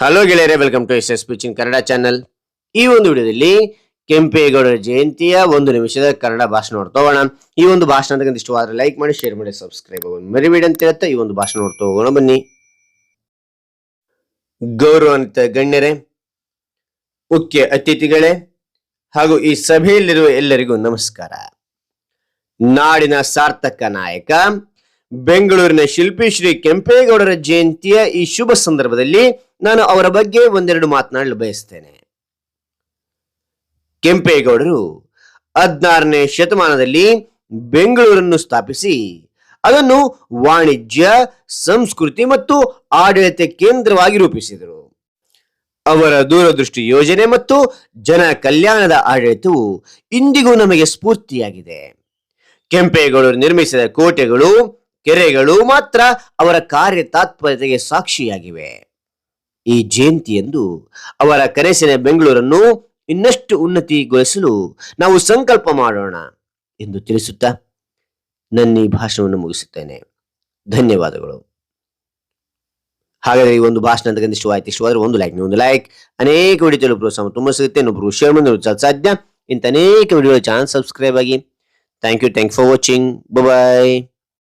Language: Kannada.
ಹಲೋ ಗೆಳೆಯರೆ ವೆಲ್ಕಮ್ ಟು ಎಸ್ ಎಸ್ ಪಿಚಿನ್ ಕನ್ನಡ ಚಾನಲ್ ಈ ಒಂದು ವಿಡಿಯೋದಲ್ಲಿ ಕೆಂಪೇಗೌಡರ ಜಯಂತಿಯ ಒಂದು ನಿಮಿಷದ ಕನ್ನಡ ಭಾಷಣ ನೋಡ್ತೋಗೋಣ ಈ ಒಂದು ಭಾಷಣ ಅಂತಕ್ಕಂಥ ಇಷ್ಟವಾದ್ರೆ ಲೈಕ್ ಮಾಡಿ ಶೇರ್ ಮಾಡಿ ಸಬ್ಸ್ಕ್ರೈಬ್ ಆಗೋಣ ಮರಿಬೇಡಿ ಅಂತ ಹೇಳ್ತಾ ಈ ಒಂದು ಭಾಷಣ ನೋಡ್ತಾ ಹೋಗೋಣ. ಬನ್ನಿ. ಗೌರವಾನ್ವಿತ ಗಣ್ಯರೇ, ಮುಖ್ಯ ಅತಿಥಿಗಳೇ ಹಾಗೂ ಈ ಸಭೆಯಲ್ಲಿರುವ ಎಲ್ಲರಿಗೂ ನಮಸ್ಕಾರ. ನಾಡಿನ ಸಾರ್ಥಕ ನಾಯಕ ಬೆಂಗಳೂರಿನ ಶಿಲ್ಪಿ ಶ್ರೀ ಕೆಂಪೇಗೌಡರ ಜಯಂತಿಯ ಈ ಶುಭ ಸಂದರ್ಭದಲ್ಲಿ ನಾನು ಅವರ ಬಗ್ಗೆ ಒಂದೆರಡು ಮಾತನಾಡಲು ಬಯಸ್ತೇನೆ ಕೆಂಪೇಗೌಡರು ಹದಿನಾರನೇ ಶತಮಾನದಲ್ಲಿ ಬೆಂಗಳೂರನ್ನು ಸ್ಥಾಪಿಸಿ, ಅದನ್ನು ವಾಣಿಜ್ಯ, ಸಂಸ್ಕೃತಿ ಮತ್ತು ಆಡಳಿತ ಕೇಂದ್ರವಾಗಿ ರೂಪಿಸಿದರು. ಅವರ ದೂರದೃಷ್ಟಿ ಯೋಜನೆ ಮತ್ತು ಜನ ಕಲ್ಯಾಣದ ಆಡಳಿತವು ಇಂದಿಗೂ ನಮಗೆ ಸ್ಫೂರ್ತಿಯಾಗಿದೆ. ಕೆಂಪೇಗೌಡರು ನಿರ್ಮಿಸಿದ ಕೋಟೆಗಳು ಕೆರೆಗಳು ಮಾತ್ರ ಅವರ ಕಾರ್ಯ ತಾತ್ಪರ್ಯತೆಗೆ ಸಾಕ್ಷಿಯಾಗಿವೆ. ಈ ಜಯಂತಿಯಂದು ಅವರ ಕನಸಿನ ಬೆಂಗಳೂರನ್ನು ಇನ್ನಷ್ಟು ಉನ್ನತಿಗೊಳಿಸಲು ನಾವು ಸಂಕಲ್ಪ ಮಾಡೋಣ ಎಂದು ತಿಳಿಸುತ್ತಾ ನನ್ನ ಈ ಭಾಷಣವನ್ನು ಮುಗಿಸುತ್ತೇನೆ. ಧನ್ಯವಾದಗಳು. ಹಾಗಾದರೆ ಈ ಒಂದು ಭಾಷಣ ಅಂತಕ್ಕಂಥ ಇಷ್ಟವಾಯ್ತು ಇಷ್ಟವಾದ್ರೆ ಒಂದು ಲೈಕ್ ಒಂದು ಲೈಕ್ ಅನೇಕ ವಿಡಿಯೋ ಪ್ರೋತ್ಸಾಹ ತುಂಬ ಸಿಗುತ್ತೆ. ಇನ್ನೊಬ್ರು ಶೇರ್ ಮಾಡಿ ಸಾಧ್ಯ. ಇಂಥ ಅನೇಕ ವಿಡಿಯೋ ಚಾನಲ್ ಸಬ್ಸ್ಕ್ರೈಬ್ ಆಗಿ. Thank you thank for watching bye